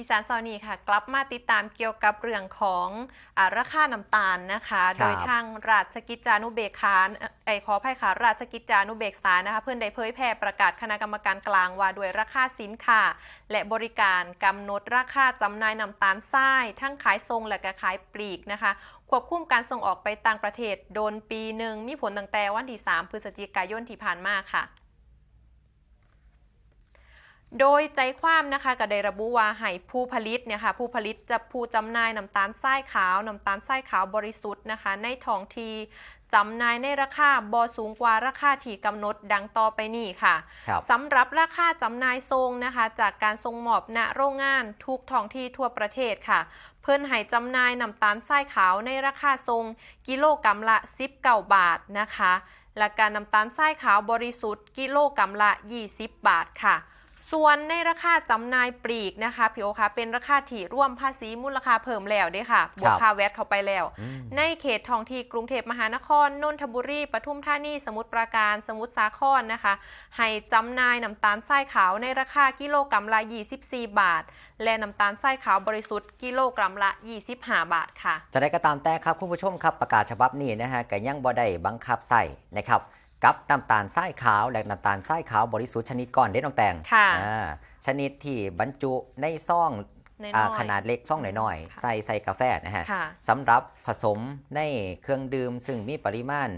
อีสานซอยนี้ค่ะ กลับมาติดตามเกี่ยวกับเรื่องของอาราคาน้ำตาลนะคะ โดยทางราชกิจจานุเบกขาไอยขออภัยค่ะราชกิจจานุเบกษานะคะ เพื่อนได้เผยแพร่ประกาศคณะกรรมการกลางว่าด้วยราคาสินค้าและบริการกำหนดราคาจำหน่ายน้ำตาลทราย ทั้งขายทรงและก็ขายปลีกนะคะควบคุมการส่งออกไปต่างประเทศโดนปีหนึ่งมีผลตั้งแต่วันที่ 3 พฤศจิกายนที่ผ่านมาค่ะ โดยใจความนะคะก็ได้ระบุว่าให้ผู้ผลิตเนี่ยค่ะผู้ผลิตจะผู้จำหน่ายน้ำตาลทรายขาวน้ำตาลทรายขาวบริสุทธิ์นะคะ ในท้องทีจำหน่ายในราคาบอสูงกว่าราคาที่กำหนดดังต่อไปนี้ค่ะครับสำหรับราคาจำหน่ายทรงนะคะ จากการส่งมอบณโรงงานทุกท้องที่ทั่วประเทศค่ะ เพิ่นให้จำหน่ายน้ำตาลทรายขาวในราคาทรงกิโลกรัมละ19บาทนะคะและการน้ำตาลทรายขาวบริสุทธิ์กิโลกรัมละ 20 บาทค่ะ ส่วนในราคาจำหน่ายปลีกนะคะพี่โอคะเป็นราคาที่ร่วมภาษีมูลค่าเพิ่มแล้วเด้ค่ะบวกค่าแวตเข้าไปแล้วอืมในเขตท้องที่กรุงเทพมหานครนนทบุรีปทุมธานีสมุทรปราการสมุทรสาครนะคะ ให้จำหน่ายน้ำตาลทรายขาวในราคากิโลกรัมละ 24 บาท และน้ำตาลทรายขาวบริสุทธิ์กิโลกรัมละ 25 บาทค่ะ จะได้ก็ตามแต่ครับคุณผู้ชมครับประกาศฉบับนี้นะฮะก็ยังบ่ได้บังคับใส่นะครับ กับน้ำตาลทรายขาวและน้ำตาลทรายขาวบริสุทธิ์ชนิดก่อนเด็ดน้องแตงค่ะอ่าชนิดที่บรรจุในซองน้อยๆอ่าขนาดเล็กซองน้อยค่ะๆใส่ใส่กาแฟนะฮะค่ะสำหรับผสมในเครื่องดื่ม ซึ่งมีปริมาณ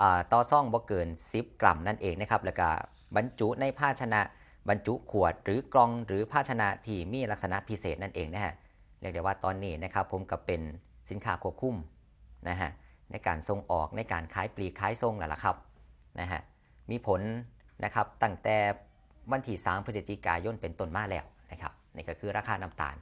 อ่าต่อซองบ่เกิน 10 กรัมนั่นเองนะครับแล้วก็บรรจุในภาชนะบรรจุขวดหรือกล่องหรือภาชนะที่มีลักษณะพิเศษนั่นเองนะฮะเรียกได้ว่าตอนนี้นะครับผมก็เป็นสินค้าควบคุมนะฮะในการส่งออกในการขายปลีกขายส่งแล้วล่ะครับ นะฮะมีผลนะครับตั้งแต่วันที่ 3 พฤศจิกายนเป็นต้นมาแล้วนะครับนี่ก็คือราคาน้ำตาล